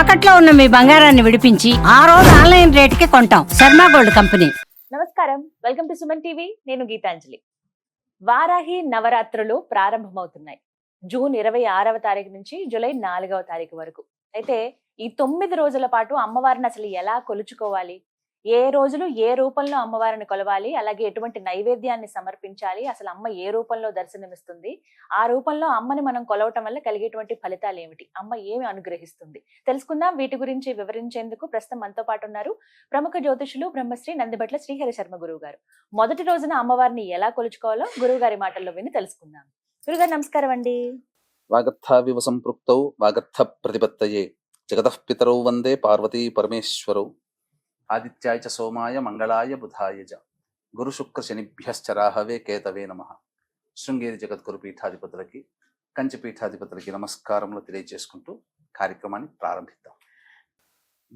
తాకట్లో ఉన్న మీ బంగారాన్ని విడిపించి ఆ రోజు ఆన్లైన్ రేటుకి కొంటాం. Sharma gold company. నమస్కారం. Welcome to Suman TV. నేను గీతాంజలి. వారాహి నవరాత్రులు ప్రారంభమవుతున్నాయి. జూన్ ఇరవై ఆరవ తారీఖు నుంచి జూలై నాలుగవ తారీఖు వరకు. అయితే ఈ తొమ్మిది రోజుల పాటు అమ్మవారిని అసలు ఎలా కొలుచుకోవాలి? ఏ రోజులు ఏ రూపంలో అమ్మవారిని కొలవాలి అలాగే ఎటువంటి నైవేద్యాన్ని సమర్పించాలి అసలు అమ్మ ఏ రూపంలో దర్శనమిస్తుంది ఆ రూపంలో అమ్మని మనం కొలవటం వల్ల కలిగేటువంటి ఫలితాలు ఏమిటి అమ్మ ఏమి అనుగ్రహిస్తుంది. తెలుసుకుందాం వీటి గురించి వివరించేందుకు ప్రస్తుతం మనతో పాటు ఉన్నారు ప్రముఖ జ్యోతిషులు బ్రహ్మశ్రీ నందిబట్ల శ్రీహరి శర్మ గురువు గారు మొదటి రోజున అమ్మవారిని ఎలా కొలుచుకోవాలో గురువు గారి మాటల్లో విని తెలుసుకుందాం. గురుగారు నమస్కారం అండి. వాగర్థావివ సంపృక్తౌ వాగర్థ ప్రతిపత్తయే జగతః పితరౌ వందే పార్వతీ పరమేశ్వరౌ. ఆదిత్యాయ చ సోమాయ మంగళాయ బుధాయ చ. గురు శుక్ర శనిభ్యశ్చరాహవే కేతవే నమ. శృంగేరి జగద్గురు పీఠాధిపతులకి కంచి పీఠాధిపతులకి నమస్కారములు తెలియజేసుకుంటూ కార్యక్రమాన్ని ప్రారంభిద్దాం.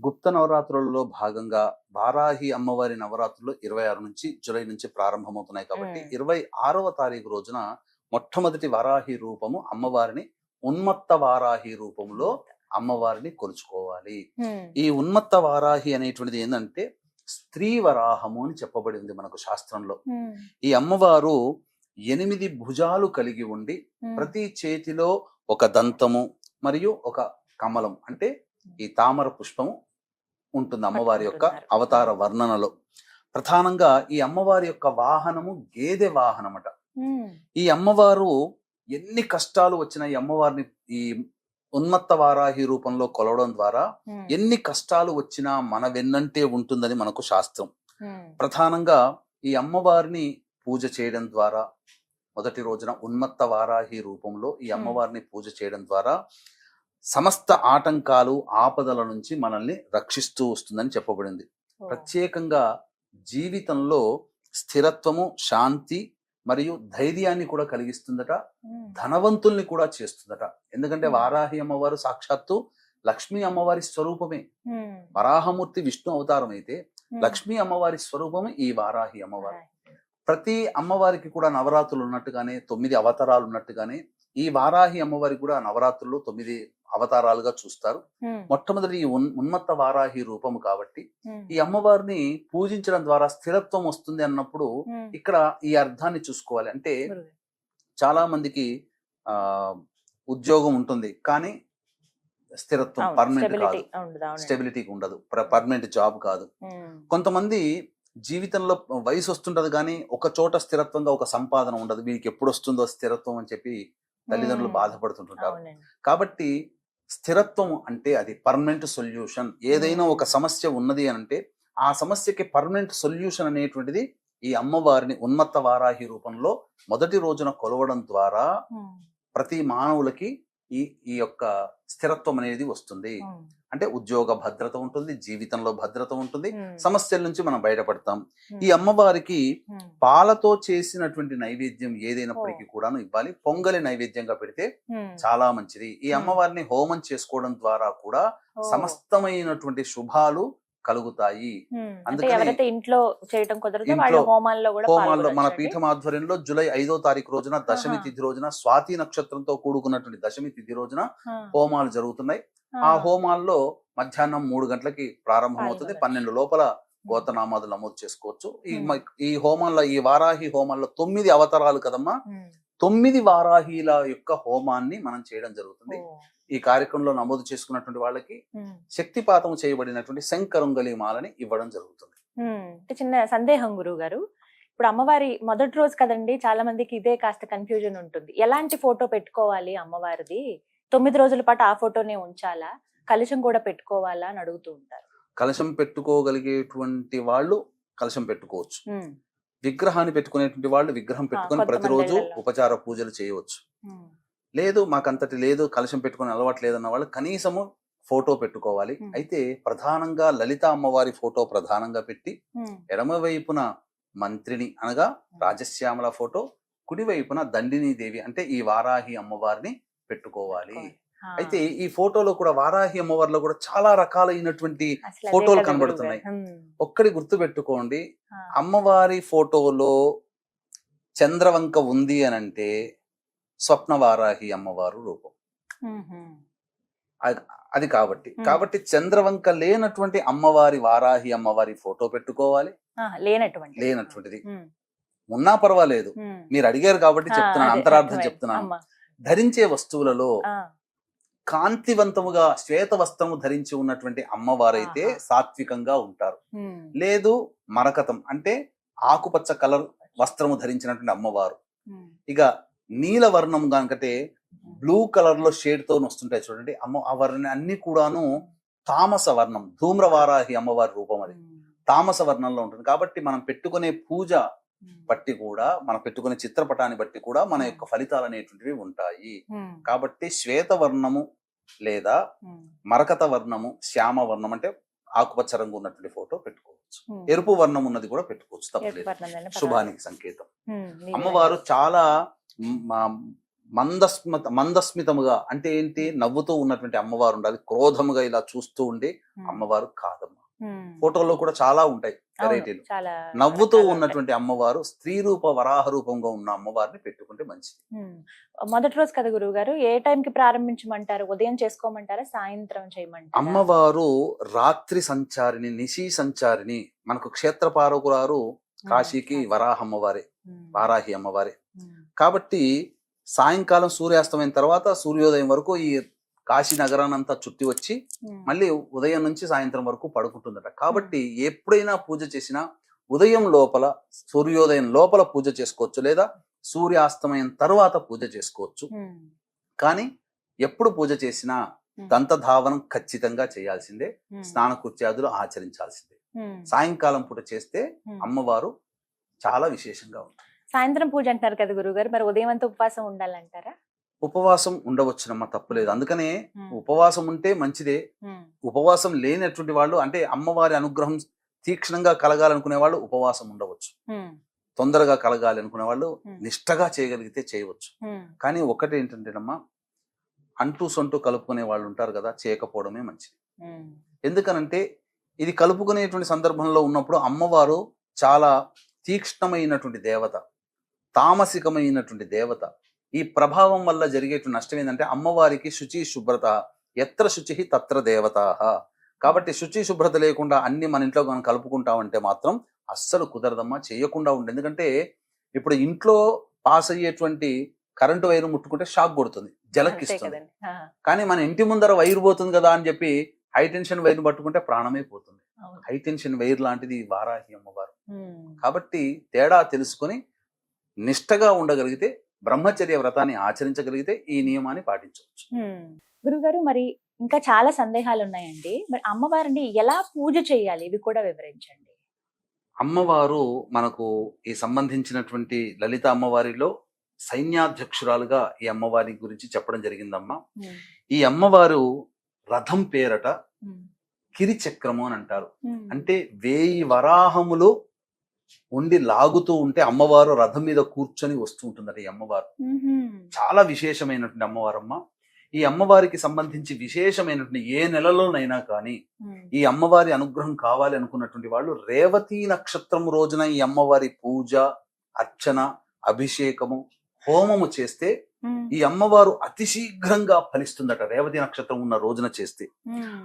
గుప్త నవరాత్రులలో భాగంగా వారాహి అమ్మవారి నవరాత్రులు ఇరవై ఆరు నుంచి జూలై నుంచి ప్రారంభమవుతున్నాయి కాబట్టి. ఇరవై ఆరవ తారీఖు రోజున మొట్టమొదటి వారాహి రూపము అమ్మవారిని ఉన్మత్త వారాహి రూపంలో అమ్మవారిని కొలుచుకోవాలి. ఈ ఉన్మత్త వారాహి అనేటువంటిది ఏంటంటే స్త్రీ వరాహము అని చెప్పబడింది మనకు శాస్త్రంలో. ఈ అమ్మవారు ఎనిమిది భుజాలు కలిగి ఉండి ప్రతి చేతిలో ఒక దంతము మరియు ఒక కమలం అంటే ఈ తామర పుష్పము ఉంటుంది అమ్మవారి యొక్క. అవతార వర్ణనలో. ప్రధానంగా ఈ అమ్మవారి యొక్క వాహనము గేదె వాహనమట. ఈ అమ్మవారు ఎన్ని కష్టాలు వచ్చినా ఈ అమ్మవారిని ఈ ఉన్మత్త వారాహి రూపంలో కొలవడం ద్వారా ఎన్ని కష్టాలు వచ్చినా మన వెన్నంటే ఉంటుందని మనకు శాస్త్రం. ప్రధానంగా ఈ అమ్మవారిని పూజ చేయడం ద్వారా మొదటి రోజున ఉన్మత్త వారాహి రూపంలో ఈ. అమ్మవారిని పూజ చేయడం ద్వారా సమస్త ఆటంకాలు ఆపదల నుంచి మనల్ని రక్షిస్తూ వస్తుందని చెప్పబడింది. ప్రత్యేకంగా జీవితంలో స్థిరత్వము శాంతి మరియు ధైర్యాన్ని కూడా కలిగిస్తుందట ధనవంతుల్ని కూడా చేస్తుందట. ఎందుకంటే. వారాహి అమ్మవారు సాక్షాత్తు లక్ష్మీ అమ్మవారి స్వరూపమే. వరాహమూర్తి విష్ణు అవతారం అయితే లక్ష్మీ అమ్మవారి స్వరూపమే ఈ వారాహి అమ్మవారు. ప్రతి అమ్మవారికి కూడా నవరాత్రులు ఉన్నట్టుగానే తొమ్మిది అవతారాలు ఉన్నట్టుగానే ఈ వారాహి అమ్మవారికి కూడా నవరాత్రులు తొమ్మిది అవతారాలుగా చూస్తారు. మొట్టమొదటి ఈ ఉన్- ఉన్మత్త వారాహి రూపము కాబట్టి ఈ అమ్మవారిని పూజించడం ద్వారా స్థిరత్వం వస్తుంది అన్నప్పుడు ఇక్కడ ఈ అర్థాన్ని చూసుకోవాలి. అంటే చాలా మందికి ఆ ఉద్యోగం ఉంటుంది కానీ స్థిరత్వం పర్మనెంట్ కాదు. స్టెబిలిటీకి ఉండదు. పర్మనెంట్ జాబ్ కాదు. కొంతమంది జీవితంలో వయసు వస్తుంటది కానీ ఒక చోట స్థిరత్వంగా ఒక సంపాదన ఉండదు. వీరికి ఎప్పుడు వస్తుందో స్థిరత్వం అని చెప్పి తల్లిదండ్రులు. బాధపడుతుంటుంటారు. కాబట్టి స్థిరత్వం అంటే అది పర్మనెంట్ సొల్యూషన్ ఏదైనా ఒక సమస్య ఉన్నది అని అంటే ఆ సమస్యకి పర్మనెంట్ సొల్యూషన్ అనేటువంటిది ఈ అమ్మవారిని ఉన్మత్త వారాహి రూపంలో మొదటి రోజున కొలవడం ద్వారా ప్రతి మానవులకి ఈ ఈ యొక్క స్థిరత్వం అనేది వస్తుంది. అంటే ఉద్యోగ భద్రత ఉంటుంది జీవితంలో భద్రత ఉంటుంది సమస్యల నుంచి మనం బయటపడతాం. ఈ అమ్మవారికి పాలతో చేసినటువంటి నైవేద్యం ఏదైనప్పటికీ కూడాను ఇవ్వాలి. పొంగలి నైవేద్యంగా పెడితే చాలా మంచిది. ఈ. అమ్మవారిని హోమం చేసుకోవడం ద్వారా కూడా సమస్తమైనటువంటి శుభాలు కలుగుతాయి. అందుకని ఇంట్లో కుదరదో హోమాల్లో హోమాల్లో మన. పీఠం ఆధ్వర్యంలో జూలై ఐదో తారీఖు రోజున దశమి. తిథి రోజున స్వాతి నక్షత్రంతో కూడుకున్నటువంటి దశమి తిథి రోజున హోమాలు జరుగుతున్నాయి. ఆ హోమాల్లో మధ్యాహ్నం మూడు గంటలకి ప్రారంభమవుతుంది. పాల్గొనొచ్చు. పన్నెండు లోపల గోతనామాదులు నమోదు చేసుకోవచ్చు. ఈ ఈ హోమాల్లో ఈ వారాహి హోమాల్లో తొమ్మిది అవతారాలు కదమ్మా. తొమ్మిది వారాహిల యొక్క హోమాన్ని మనం చేయడం జరుగుతుంది. ఈ కార్యక్రమంలో నమోదు చేసుకున్నటువంటి వాళ్ళకి. శక్తిపాతం చేయబడినటువంటి శంకరుంగలి మాలని ఇవ్వడం జరుగుతుంది. చిన్న సందేహం గురువు గారు ఇప్పుడు అమ్మవారి మొదటి రోజు కదండి చాలా మందికి ఇదే కాస్త కన్ఫ్యూజన్ ఉంటుంది. ఎలాంటి ఫోటో పెట్టుకోవాలి అమ్మవారిది? తొమ్మిది రోజుల పాటు ఆ ఫోటోనే ఉంచాలా? కలుషం కూడా పెట్టుకోవాలా అని అడుగుతూ ఉంటారు. కలశం పెట్టుకోగలిగేటువంటి వాళ్ళు కలశం పెట్టుకోవచ్చు. విగ్రహాన్ని పెట్టుకునేటువంటి వాళ్ళు విగ్రహం పెట్టుకొని ప్రతిరోజు. ఉపచార పూజలు చేయవచ్చు. లేదు మాకంతటి లేదు కలశం పెట్టుకుని అలవాటు లేదన్న వాళ్ళు కనీసము ఫోటో పెట్టుకోవాలి. అయితే ప్రధానంగా లలిత అమ్మవారి ఫోటో ప్రధానంగా పెట్టి ఉమ్. ఎడమ వైపున మంత్రిని అనగా రాజశ్యామల ఫోటో కుడి వైపున దండిని దేవి అంటే ఈ వారాహి అమ్మవారిని పెట్టుకోవాలి. అయితే ఈ ఫోటోలో కూడా వారాహి అమ్మవారిలో కూడా చాలా రకాలైనటువంటి ఫోటోలు కనబడుతున్నాయి. ఒక్కడి గుర్తు పెట్టుకోండి. అమ్మవారి ఫోటోలో చంద్రవంక ఉంది అని అంటే స్వప్న వారాహి అమ్మవారు రూపం. అది కాబట్టి. కాబట్టి చంద్రవంక లేనటువంటి అమ్మవారి వారాహి అమ్మవారి ఫోటో పెట్టుకోవాలి. లేనటువంటి లేనటువంటిది. ఉన్నా పర్వాలేదు. మీరు అడిగారు కాబట్టి చెప్తున్నాను అంతరార్థం. చెప్తున్నాను. ధరించే వస్తువులలో కాంతివంతముగా శ్వేత వస్త్రము ధరించి ఉన్నటువంటి అమ్మవారైతే. సాత్వికంగా ఉంటారు. లేదు మరకతం అంటే ఆకుపచ్చ కలర్ వస్త్రము ధరించినటువంటి అమ్మవారు. ఇక నీల వర్ణం కనుకటే బ్లూ కలర్లో షేడ్తో వస్తుంటాయి చూడండి. అమ్మ ఆ వర్ణ అన్ని కూడాను తామస వర్ణం ధూమ్రవారాహి అమ్మవారి రూపం అది. తామస వర్ణంలో ఉంటుంది. కాబట్టి మనం పెట్టుకునే పూజ బట్టి కూడా మనం పెట్టుకునే చిత్రపటాన్ని బట్టి కూడా మన యొక్క ఫలితాలు అనేటువంటివి ఉంటాయి కాబట్టి శ్వేత వర్ణము లేదా మరకత వర్ణము శ్యామ వర్ణం అంటే ఆకుపచ్చ రంగు ఉన్నటువంటి ఫోటో పెట్టుకోవచ్చు. ఎరుపు వర్ణం ఉన్నది కూడా పెట్టుకోవచ్చు తప్పలేదు. శుభానికి సంకేతం. అమ్మవారు. చాలా మందస్మిత మందస్మితముగా అంటే ఏంటి? నవ్వుతూ ఉన్నటువంటి అమ్మవారు ఉండాలి క్రోధముగా ఇలా చూస్తూ ఉండే అమ్మవారు కాదమ్మ. ఫోటోల్లో కూడా చాలా ఉంటాయి వెరైటీలు. నవ్వుతూ ఉన్నటువంటి అమ్మవారు స్త్రీ రూప వరాహ రూపంగా ఉన్న అమ్మవారిని పెట్టుకుంటే మంచిది. మొదటి రోజు కదా గురువు గారు ఏ టైం కి ప్రారంభించమంటారు? ఉదయం చేసుకోమంటారా? సాయంత్రం చేయమంటారా? అమ్మవారు రాత్రి సంచారిని నిశి సంచారిని మనకు క్షేత్ర పారకురారు కాశీకి వరాహ అమ్మవారే వారాహి అమ్మవారే. కాబట్టి సాయంకాలం సూర్యాస్తమైన తర్వాత సూర్యోదయం వరకు ఈ కాశీ నగరానంతా చుట్టి వచ్చి మళ్ళీ ఉదయం నుంచి సాయంత్రం వరకు పడుకుంటుందట. కాబట్టి ఎప్పుడైనా పూజ చేసినా ఉదయం లోపల సూర్యోదయం లోపల పూజ చేసుకోవచ్చు లేదా సూర్యాస్తమయం తర్వాత పూజ చేసుకోవచ్చు. కానీ ఎప్పుడు పూజ చేసినా దంతధావనం ఖచ్చితంగా చేయాల్సిందే. స్నాన కృత్యాదులు ఆచరించాల్సిందే. సాయంకాలం పూట చేస్తే. అమ్మవారు చాలా విశేషంగా ఉంటుంది సాయంత్రం పూజ అంటున్నారు కదా గురువు గారు మరి ఉదయం అంతా ఉపవాసం ఉండాలంటారా? ఉపవాసం ఉండవచ్చునమ్మా తప్పులేదు. అందుకనే ఉపవాసం ఉంటే మంచిదే. ఉపవాసం లేనటువంటి వాళ్ళు అంటే అమ్మవారి అనుగ్రహం తీక్షణంగా కలగాలనుకునే వాళ్ళు ఉపవాసం ఉండవచ్చు. తొందరగా కలగాలి అనుకునే వాళ్ళు ఉమ్, నిష్టగా చేయగలిగితే చేయవచ్చు. కానీ ఒకటి ఏంటంటేనమ్మా అంటూ సొంటూ కలుపుకునే వాళ్ళు ఉంటారు కదా చేయకపోవడమే మంచిది. ఎందుకనంటే ఇది కలుపుకునేటువంటి సందర్భంలో ఉన్నప్పుడు అమ్మవారు చాలా తీక్ష్ణమైనటువంటి దేవత తామసికమైనటువంటి దేవత. ఈ ప్రభావం వల్ల జరిగేటువంటి నష్టం ఏంటంటే అమ్మవారికి శుచి శుభ్రత ఎత్ర శుచి తత్ర దేవత. కాబట్టి శుచి శుభ్రత లేకుండా అన్ని మన ఇంట్లో మనం కలుపుకుంటామంటే మాత్రం అస్సలు కుదరదమ్మా చేయకుండా ఉండే. ఎందుకంటే ఇప్పుడు ఇంట్లో పాస్ అయ్యేటువంటి కరెంటు వైరు ముట్టుకుంటే షాక్ కొడుతుంది ఆ, కానీ మన ఇంటి ముందర వైర్ పోతుంది కదా అని చెప్పి హై టెన్షన్ వైర్ పట్టుకుంటే ప్రాణమే పోతుంది. హై టెన్షన్ వైర్ లాంటిది వారాహి అమ్మవారు. కాబట్టి తేడా తెలుసుకొని నిష్టగా ఉండగలిగితే బ్రహ్మచర్య వ్రతాన్ని ఆచరించగలిగితే ఈ నియమాన్ని పాటించవచ్చు. గురుగారు మరి ఇంకా చాలా సందేహాలు ఉన్నాయండి మరి అమ్మవారిని ఎలా పూజ చేయాలి? ఇవి కూడా వివరించండి. అమ్మవారు మనకు ఈ సంబంధించినటువంటి లలిత అమ్మవారిలో సైన్యాధ్యక్షురాలుగా ఈ అమ్మవారి గురించి చెప్పడం జరిగిందమ్మా. ఈ అమ్మవారు రథం పేరట కిరిచక్రము అని అంటారు. అంటే వేయి వరాహములు ఉండి లాగుతూ ఉంటే అమ్మవారు రథం మీద కూర్చొని వస్తూ ఉంటుందట ఈ అమ్మవారు. చాలా విశేషమైనటువంటి అమ్మవారమ్మ. ఈ అమ్మవారికి సంబంధించి విశేషమైనటువంటి ఏ నెలలోనైనా కానీ ఈ అమ్మవారి అనుగ్రహం కావాలి అనుకున్నటువంటి వాళ్ళు రేవతి నక్షత్రం రోజున ఈ అమ్మవారి పూజ అర్చన అభిషేకము హోమము చేస్తే ఈ అమ్మవారు అతి శీఘ్రంగా ఫలిస్తుందట రేవతి నక్షత్రం ఉన్న రోజున చేస్తే.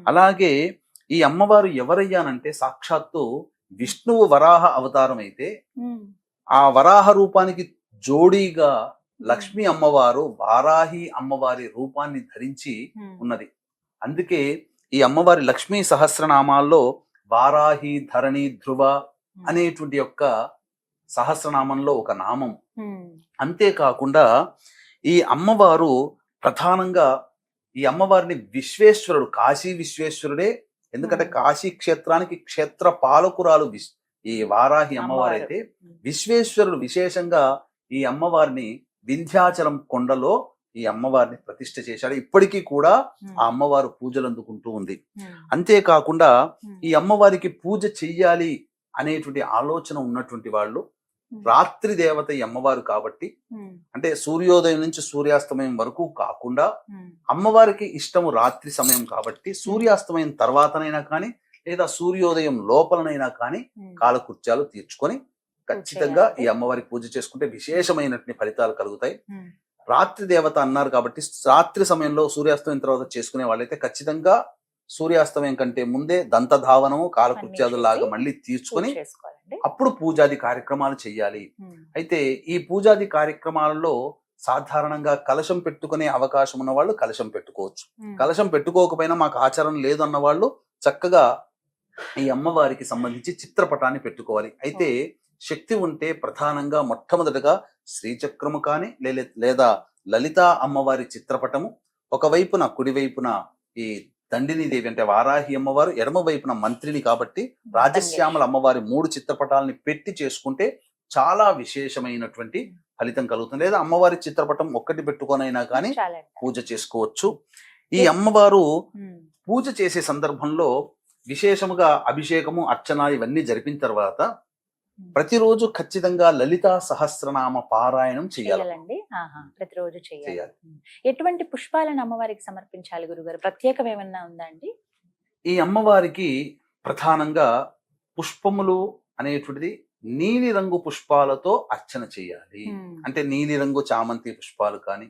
అలాగే ఈ అమ్మవారు ఎవరయ్యానంటే సాక్షాత్తు విష్ణువు వరాహ అవతారం అయితే ఆ వరాహ రూపానికి జోడీగా లక్ష్మీ అమ్మవారు వారాహి అమ్మవారి రూపాన్ని ధరించి ఉన్నది. అందుకే ఈ అమ్మవారి లక్ష్మీ సహస్రనామాల్లో వారాహి ధరణి ధ్రువ అనేటువంటి యొక్క సహస్రనామంలో ఒక నామం. అంతేకాకుండా ఈ అమ్మవారు ప్రధానంగా ఈ అమ్మవారిని విశ్వేశ్వరుడు కాశీ విశ్వేశ్వరుడే ఎందుకంటే. కాశీ క్షేత్రానికి క్షేత్ర పాలకురాలు ఈ వారాహి అమ్మవారు అయితే విశ్వేశ్వరుడు విశేషంగా ఈ అమ్మవారిని వింధ్యాచలం కొండలో ఈ అమ్మవారిని ప్రతిష్ఠ చేశాడు. ఇప్పటికీ కూడా ఆ అమ్మవారు పూజలు అందుకుంటూ ఉంది. అంతేకాకుండా ఈ అమ్మవారికి పూజ చెయ్యాలి అనేటువంటి ఆలోచన ఉన్నటువంటి వాళ్ళు రాత్రి దేవత ఈ అమ్మవారు కాబట్టి అంటే సూర్యోదయం నుంచి సూర్యాస్తమయం వరకు కాకుండా అమ్మవారికి ఇష్టము రాత్రి సమయం కాబట్టి సూర్యాస్తమయం తర్వాతనైనా కానీ లేదా సూర్యోదయం లోపలనైనా కానీ కాలకృత్యాలు తీర్చుకొని ఖచ్చితంగా. ఈ అమ్మవారికి పూజ చేసుకుంటే విశేషమైనటువంటి ఫలితాలు కలుగుతాయి. రాత్రి దేవత అన్నారు కాబట్టి రాత్రి సమయంలో సూర్యాస్తమయం తర్వాత చేసుకునే వాళ్ళైతే ఖచ్చితంగా సూర్యాస్తమయం కంటే ముందే దంతధావనము కాలకృత్యాదులాగా మళ్ళీ తీర్చుకొని అప్పుడు పూజాది కార్యక్రమాలు చేయాలి. అయితే ఈ పూజాది కార్యక్రమాలలో సాధారణంగా కలశం పెట్టుకునే అవకాశం ఉన్న వాళ్ళు కలశం పెట్టుకోవచ్చు. కలశం పెట్టుకోకపోయినా మాకు ఆచారం లేదు అన్న వాళ్ళు చక్కగా ఈ అమ్మవారికి సంబంధించి చిత్రపటాన్ని పెట్టుకోవాలి. అయితే శక్తి ఉంటే ప్రధానంగా మొట్టమొదటగా శ్రీచక్రము కానీ లేదా లలిత అమ్మవారి చిత్రపటము. ఒకవైపున కుడివైపున ఈ దండిని దేవి అంటే వారాహి అమ్మవారు ఎడమ వైపున మంత్రిని కాబట్టి రాజశ్యామల అమ్మవారి మూడు చిత్రపటాలని పెట్టి చేసుకుంటే చాలా విశేషమైనటువంటి ఫలితం కలుగుతుంది. లేదా అమ్మవారి చిత్రపటం ఒక్కటి పెట్టుకొనైనా కానీ పూజ చేసుకోవచ్చు. ఈ అమ్మవారు. పూజ చేసే సందర్భంలో విశేషముగా అభిషేకము అర్చన ఇవన్నీ జరిపిన తర్వాత ప్రతిరోజు ఖచ్చితంగా లలితా సహస్రనామ పారాయణం చేయాలి చేయాలండి ప్రతిరోజు చేయాలి. ఎటువంటి పుష్పాలను అమ్మవారికి సమర్పించాలి గురుగారు ప్రత్యేకం ఏమన్నా ఉందా అండి ఈ అమ్మవారికి ప్రధానంగా పుష్పములు అనేటువంటిది నీలి రంగు పుష్పాలతో అర్చన చేయాలి. అంటే నీలి రంగు చామంతి పుష్పాలు కానీ.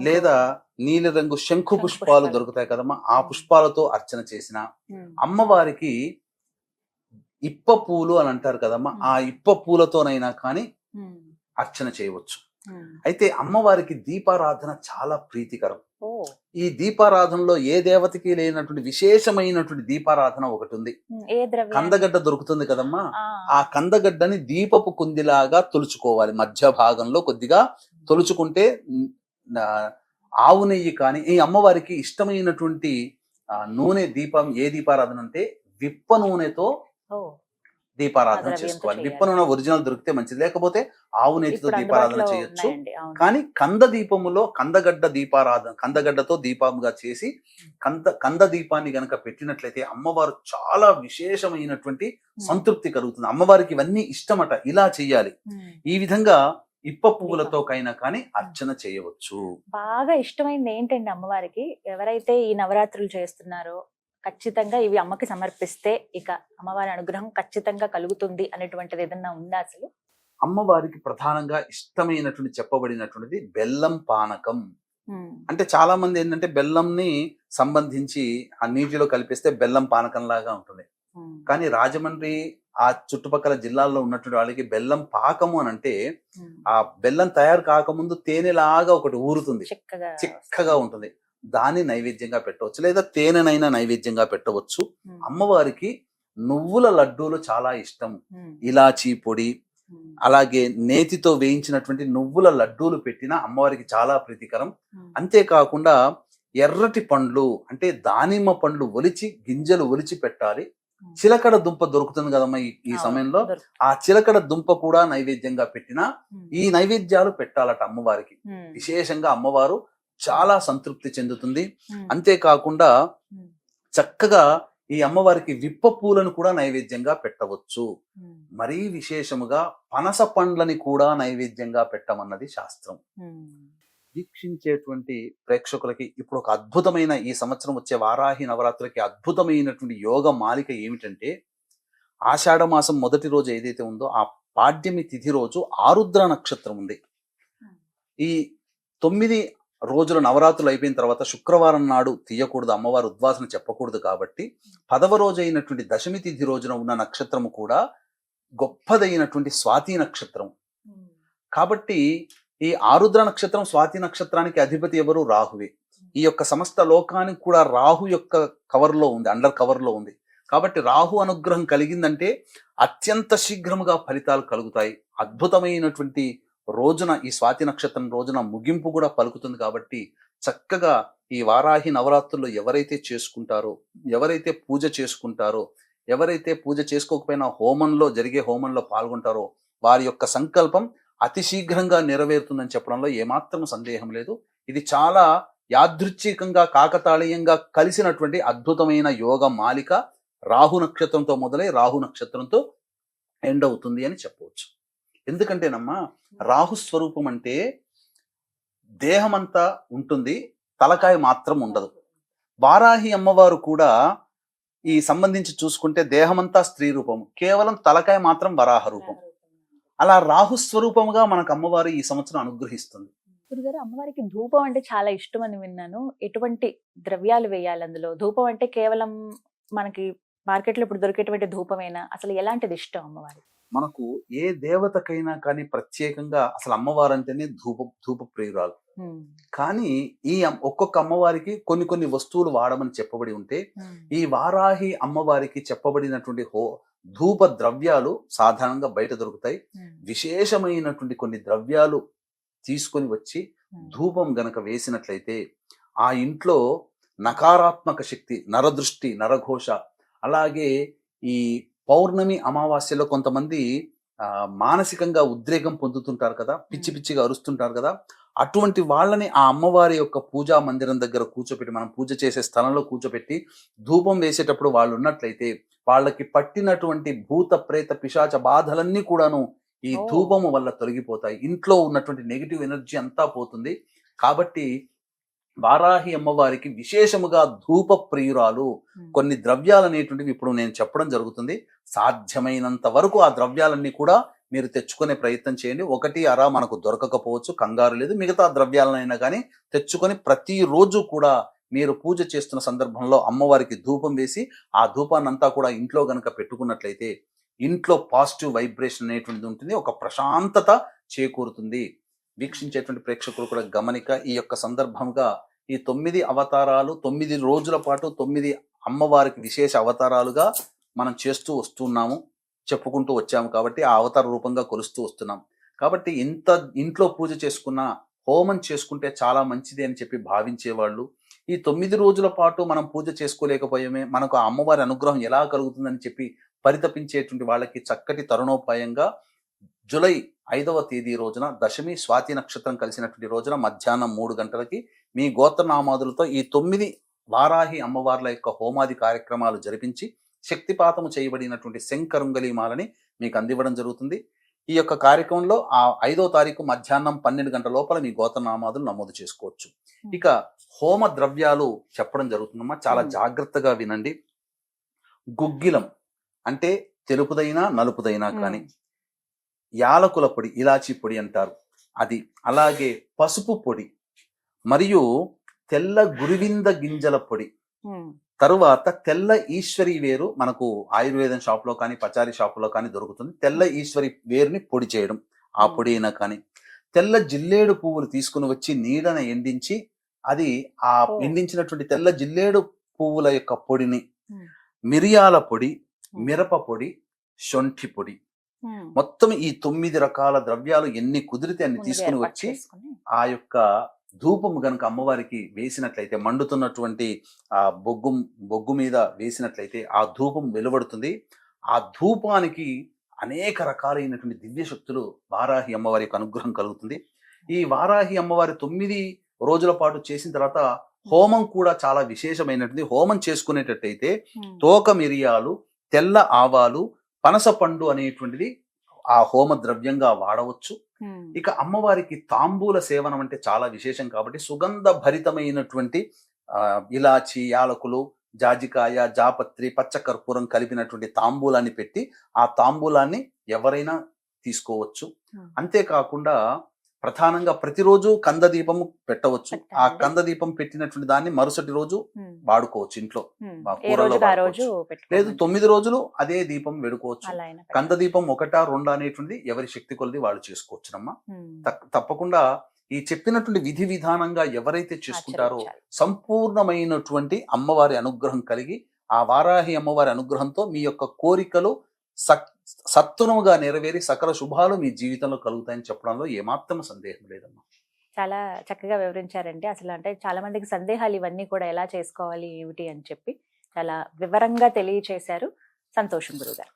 లేదా నీలి రంగు శంఖు పుష్పాలు. దొరుకుతాయి కదమ్మా ఆ పుష్పాలతో అర్చన చేసిన. అమ్మవారికి ఇప్ప పూలు అని అంటారు కదమ్మా ఆ ఇప్ప పూలతోనైనా కానీ. అర్చన చేయవచ్చు. అయితే అమ్మవారికి దీపారాధన చాలా ప్రీతికరం. ఈ దీపారాధనలో ఏ దేవతకి లేనటువంటి విశేషమైనటువంటి దీపారాధన ఒకటి ఉంది కందగడ్డ దొరుకుతుంది కదమ్మా. ఆ, కందగడ్డని దీపపు కుందిలాగా తొలుచుకోవాలి. మధ్య భాగంలో కొద్దిగా తొలుచుకుంటే ఆవు నెయ్యి కానీ ఈ అమ్మవారికి ఇష్టమైనటువంటి నూనె దీపం ఏ దీపారాధన అంటే విప్ప నూనెతో దీపారాధన చేసుకోవాలి. చేయాలి. విప్ప నూనె ఒరిజినల్ దొరికితే మంచిది. లేకపోతే ఆవు ఇప్పుడు దీపారాధన చేయొచ్చు. కానీ కంద దీపములో కందగడ్డ దీపారాధన కందగడ్డతో దీపంగా చేసి కంద కంద దీపాన్ని గనక పెట్టినట్లయితే అమ్మవారు చాలా విశేషమైనటువంటి. సంతృప్తి కలుగుతుంది. అమ్మవారికి ఇవన్నీ ఇష్టమట. ఇలా చెయ్యాలి ఉమ్. ఈ విధంగా ఇప్ప పువ్వులతో కైనా కానీ అర్చన చేయవచ్చు. బాగా ఇష్టమైంది ఏంటండి అమ్మవారికి? ఎవరైతే ఈ నవరాత్రులు చేస్తున్నారో ఖచ్చితంగా ఇవి అమ్మకి సమర్పిస్తే ఇక అమ్మవారి అనుగ్రహం ఖచ్చితంగా కలుగుతుంది అనేటువంటిది ఏదన్నా ఉందా అసలు అమ్మవారికి ప్రధానంగా ఇష్టమైనటువంటి చెప్పబడినటువంటిది బెల్లం పానకం. అంటే చాలా మంది ఏంటంటే బెల్లంని సంబంధించి ఆ నీటిలో కలిపిస్తే బెల్లం పానకం లాగా ఉంటుంది. కానీ రాజమండ్రి ఆ చుట్టుపక్కల జిల్లాల్లో ఉన్నటువంటి వాళ్ళకి బెల్లం పాకము అని అంటే. ఆ బెల్లం తయారు కాకముందు తేనెలాగా ఒకటి ఊరుతుంది చిక్కగా చిక్కగా ఉంటుంది దాన్ని నైవేద్యంగా పెట్టవచ్చు లేదా తేనెనైనా నైవేద్యంగా పెట్టవచ్చు. అమ్మవారికి నువ్వుల లడ్డూలు చాలా ఇష్టం. ఇలాచీ పొడి. అలాగే నేతితో వేయించినటువంటి నువ్వుల లడ్డూలు పెట్టిన అమ్మవారికి చాలా ప్రీతికరం. అంతేకాకుండా ఎర్రటి పండ్లు అంటే దానిమ్మ పండ్లు ఒలిచి గింజలు ఒలిచి పెట్టాలి. చిలకడ దుంప దొరుకుతుంది కదమ్మా ఈ సమయంలో. ఆ చిలకడ దుంప కూడా నైవేద్యంగా పెట్టినా. ఈ నైవేద్యాలు పెట్టాలట అమ్మవారికి. విశేషంగా అమ్మవారు చాలా సంతృప్తి చెందుతుంది. అంతేకాకుండా. చక్కగా ఈ అమ్మవారికి విప్ప పూలను కూడా నైవేద్యంగా పెట్టవచ్చు. మరీ విశేషముగా పనస పండ్లని కూడా నైవేద్యంగా పెట్టమన్నది శాస్త్రం. వీక్షించేటువంటి ప్రేక్షకులకి ఇప్పుడు ఒక అద్భుతమైన ఈ సంవత్సరం వచ్చే వారాహి నవరాత్రులకి అద్భుతమైనటువంటి యోగ మాలిక ఏమిటంటే ఆషాఢ మాసం మొదటి రోజు ఏదైతే ఉందో ఆ పాడ్యమి తిథి రోజు ఆరుద్ర నక్షత్రం ఉంది ఈ తొమ్మిది రోజుల నవరాత్రులు అయిపోయిన తర్వాత శుక్రవారం నాడు తీయకూడదు అమ్మవారు ఉద్వాసన చెప్పకూడదు కాబట్టి పదవ రోజు అయినటువంటి దశమి తిథి రోజున ఉన్న నక్షత్రము కూడా గొప్పదైనటువంటి స్వాతి నక్షత్రం. కాబట్టి ఈ ఆరుద్ర నక్షత్రం స్వాతి నక్షత్రానికి అధిపతి ఎవరు? రాహువే. ఈ యొక్క సమస్త లోకానికి కూడా రాహు యొక్క కవర్లో ఉంది అండర్ కవర్లో ఉంది. కాబట్టి రాహు అనుగ్రహం కలిగిందంటే అత్యంత శీఘ్రముగా ఫలితాలు కలుగుతాయి. అద్భుతమైనటువంటి రోజున ఈ స్వాతి నక్షత్రం రోజున ముగింపు కూడా పలుకుతుంది కాబట్టి చక్కగా ఈ వారాహి నవరాత్రుల్లో ఎవరైతే చేసుకుంటారో ఎవరైతే పూజ చేసుకుంటారో ఎవరైతే పూజ చేసుకోకపోయినా హోమంలో జరిగే హోమంలో పాల్గొంటారో వారి యొక్క సంకల్పం అతి శీఘ్రంగా నెరవేరుతుందని చెప్పడంలో ఏమాత్రం సందేహం లేదు. ఇది చాలా యాదృచ్ఛికంగా కాకతాళీయంగా కలిసినటువంటి అద్భుతమైన యోగ మాలిక రాహు నక్షత్రంతో మొదలై రాహు నక్షత్రంతో ఎండ్ అవుతుంది అని చెప్పవచ్చు. ఎందుకంటేనమ్మా రాహు స్వరూపం అంటే దేహమంతా ఉంటుంది తలకాయ మాత్రం ఉండదు. వారాహి అమ్మవారు కూడా ఈ సంబంధించి చూసుకుంటే దేహమంతా స్త్రీ రూపం కేవలం తలకాయ మాత్రం వరాహ రూపం. అలా రాహు స్వరూపముగా మనకు అమ్మవారు ఈ సంవత్సరం అనుగ్రహిస్తుంది. గురుగారు అమ్మవారికి ధూపం అంటే చాలా ఇష్టం అని విన్నాను. ఎటువంటి ద్రవ్యాలు వేయాలి అందులో? ధూపం అంటే కేవలం మనకి మార్కెట్లో ఇప్పుడు దొరికేటువంటి ధూపమేనా? అసలు ఎలాంటిది ఇష్టం అమ్మవారి మనకు ఏ దేవతకైనా కానీ ప్రత్యేకంగా అసలు అమ్మవారు అంటేనే ధూప ధూప ప్రియురాలు కానీ ఈ ఒక్కొక్క అమ్మవారికి కొన్ని కొన్ని వస్తువులు వాడమని చెప్పబడి ఉంటే ఈ వారాహి అమ్మవారికి చెప్పబడినటువంటి హో ధూప ద్రవ్యాలు సాధారణంగా బయట దొరుకుతాయి. విశేషమైనటువంటి కొన్ని ద్రవ్యాలు తీసుకొని వచ్చి ధూపం గనక వేసినట్లయితే ఆ ఇంట్లో నకారాత్మక శక్తి నరదృష్టి నరఘోష అలాగే ఈ పౌర్ణమి అమావాస్యలో కొంతమంది మానసికంగా ఉద్రేకం పొందుతుంటారు కదా పిచ్చి పిచ్చిగా అరుస్తుంటారు కదా అటువంటి వాళ్ళని ఆ అమ్మవారి యొక్క పూజా మందిరం దగ్గర కూర్చోపెట్టి మనం పూజ చేసే స్థలంలో కూర్చోపెట్టి ధూపం వేసేటప్పుడు వాళ్ళు ఉన్నట్లయితే వాళ్ళకి పట్టినటువంటి భూత ప్రేత పిశాచ బాధలన్నీ కూడాను ఈ. ధూపము వల్ల తొలగిపోతాయి. ఇంట్లో ఉన్నటువంటి నెగిటివ్ ఎనర్జీ అంతా పోతుంది. కాబట్టి వారాహి అమ్మవారికి విశేషముగా ధూప ప్రియురాలు కొన్ని ద్రవ్యాలు అనేటువంటివి ఇప్పుడు నేను చెప్పడం జరుగుతుంది. సాధ్యమైనంత వరకు ఆ ద్రవ్యాలన్నీ కూడా మీరు తెచ్చుకునే ప్రయత్నం చేయండి. ఒకటి అరా మనకు దొరకకపోవచ్చు కంగారు లేదు. మిగతా ద్రవ్యాలనైనా కానీ తెచ్చుకొని ప్రతిరోజు కూడా మీరు పూజ చేస్తున్న సందర్భంలో అమ్మవారికి ధూపం వేసి ఆ ధూపాన్ని అంతా కూడా ఇంట్లో గనక పెట్టుకున్నట్లయితే ఇంట్లో పాజిటివ్ వైబ్రేషన్ అనేటువంటిది ఉంటుంది. ఒక ప్రశాంతత చేకూరుతుంది. వీక్షించేటువంటి ప్రేక్షకులు కూడా గమనిక ఈ యొక్క సందర్భంగా ఈ తొమ్మిది అవతారాలు తొమ్మిది రోజుల పాటు తొమ్మిది అమ్మవారికి విశేష అవతారాలుగా మనం చేస్తూ వస్తున్నాము చెప్పుకుంటూ వచ్చాము కాబట్టి ఆ అవతార రూపంగా కొలుస్తూ వస్తున్నాం. కాబట్టి ఇంత ఇంట్లో పూజ చేసుకున్న హోమం చేసుకుంటే చాలా మంచిది అని చెప్పి భావించేవాళ్ళు. ఈ తొమ్మిది రోజుల పాటు మనం పూజ చేసుకోలేకపోయామే మనకు ఆ అమ్మవారి అనుగ్రహం ఎలా కలుగుతుందని చెప్పి పరితపించేటువంటి వాళ్ళకి చక్కటి తరుణోపాయంగా జూలై ఐదవ తేదీ రోజున దశమి స్వాతి నక్షత్రం కలిసినటువంటి రోజున మధ్యాహ్నం మూడు గంటలకి మీ గోత్రనామాదులతో ఈ తొమ్మిది వారాహి అమ్మవార్ల యొక్క హోమాది కార్యక్రమాలు జరిపించి శక్తిపాతము చేయబడినటువంటి శంకరుంగలి మాలని మీకు అందివ్వడం జరుగుతుంది. ఈ యొక్క కార్యక్రమంలో ఆ ఐదో తారీఖు మధ్యాహ్నం పన్నెండు గంటల లోపల మీ గోత్రనామాదులు నమోదు చేసుకోవచ్చు. ఇక హోమ ద్రవ్యాలు చెప్పడం జరుగుతుందమ్మా. చాలా. జాగ్రత్తగా వినండి. గుగ్గిలం అంటే తెలుపుదైనా నలుపుదైనా కానీ యాలకుల పొడి ఇలాచీ పొడి అంటారు. అది అలాగే పసుపు పొడి మరియు తెల్ల గురివింద గింజల పొడి. తరువాత తెల్ల ఈశ్వరి వేరు మనకు ఆయుర్వేదం షాప్లో కానీ పచారీ షాపులో కానీ దొరుకుతుంది. తెల్ల ఈశ్వరి వేరుని పొడి చేయడం ఆ. పొడి అయినా కానీ. తెల్ల జిల్లేడు పువ్వులు తీసుకుని వచ్చి నీడన ఎండించి అది ఆ. ఎండించినటువంటి తెల్ల జిల్లేడు పువ్వుల యొక్క పొడిని. మిరియాల పొడి మిరప పొడి శొంఠి పొడి. మొత్తం ఈ తొమ్మిది రకాల ద్రవ్యాలు ఎన్ని కుదిరితే అన్ని తీసుకుని వచ్చి ఆ యొక్క ధూపము గనుక అమ్మవారికి వేసినట్లయితే మండుతున్నటువంటి ఆ బొగ్గు బొగ్గు మీద వేసినట్లయితే ఆ ధూపం వెలువడుతుంది. ఆ ధూపానికి అనేక రకాలైనటువంటి దివ్య శక్తులు వారాహి అమ్మవారి యొక్క అనుగ్రహం కలుగుతుంది. ఈ వారాహి అమ్మవారి తొమ్మిది రోజుల పాటు చేసిన తర్వాత హోమం కూడా చాలా విశేషమైనటువంటి హోమం చేసుకునేటట్టయితే తోక మిరియాలు తెల్ల ఆవాలు పనస పండు అనేటువంటిది ఆ హోమ ద్రవ్యంగా వాడవచ్చు. ఇక అమ్మవారికి తాంబూల సేవనం అంటే చాలా విశేషం కాబట్టి సుగంధ భరితమైనటువంటి ఆ, ఇలాచి యాలకులు జాజికాయ జాపత్రి పచ్చ కర్పూరం కలిపినటువంటి తాంబూలాన్ని పెట్టి ఆ తాంబూలాన్ని ఎవరైనా తీసుకోవచ్చు. అంతేకాకుండా ప్రధానంగా ప్రతిరోజు కంద దీపము పెట్టవచ్చు ఆ. కంద దీపం పెట్టినటువంటి దాన్ని మరుసటి రోజు వాడుకోవచ్చు ఇంట్లో కూరలో. లేదు. తొమ్మిది రోజులు అదే దీపం వెడుకోవచ్చు కంద దీపం ఒకటా రెండా అనేటువంటి ఎవరి శక్తి కొలది వాళ్ళు చేసుకోవచ్చునమ్మా తప్పకుండా ఈ చెప్పినటువంటి విధి విధానంగా ఎవరైతే చేసుకుంటారో. సంపూర్ణమైనటువంటి అమ్మవారి అనుగ్రహం కలిగి ఆ వారాహి అమ్మవారి అనుగ్రహంతో మీ యొక్క కోరికలు సక్ సత్వరముగా నెరవేరి సకల శుభాలు మీ జీవితంలో కలుగుతాయని చెప్పడంలో ఏమాత్రం సందేహం లేదమ్మా. చాలా చక్కగా వివరించారండి. అసలు అంటే చాలా మందికి సందేహాలు ఇవన్నీ కూడా ఎలా చేసుకోవాలి ఏమిటి అని చెప్పి చాలా వివరంగా తెలియచేశారు. సంతోషం గురుగారు.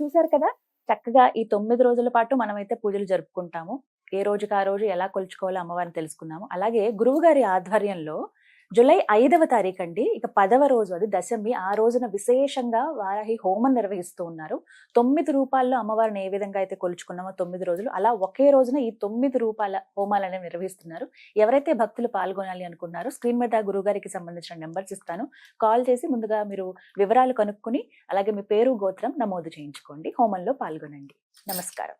చూశారు కదా చక్కగా ఈ తొమ్మిది రోజుల పాటు మనమైతే పూజలు జరుపుకుంటాము. ఏ రోజుకి ఆ రోజు ఎలా కొలుచుకోవాలో అమ్మవారిని తెలుసుకున్నాము. అలాగే గురువుగారి ఆధ్వర్యంలో జూలై ఐదవ తారీఖు అండి ఇక పదవ రోజు అది దశమి. ఆ రోజున విశేషంగా వారాహి హోమం నిర్వహిస్తూ ఉన్నారు. తొమ్మిది రూపాల్లో అమ్మవారిని ఏ విధంగా అయితే కొలుచుకున్నామో తొమ్మిది రోజులు అలా ఒకే రోజున ఈ తొమ్మిది రూపాల హోమాలను నిర్వహిస్తున్నారు. ఎవరైతే భక్తులు పాల్గొనాలి అనుకున్నారో స్క్రీన్ మీద గురుగారికి సంబంధించిన నెంబర్స్ ఇస్తాను. కాల్ చేసి ముందుగా మీరు వివరాలు కనుక్కుని అలాగే మీ పేరు గోత్రం నమోదు చేయించుకోండి. హోమంలో పాల్గొనండి. నమస్కారం.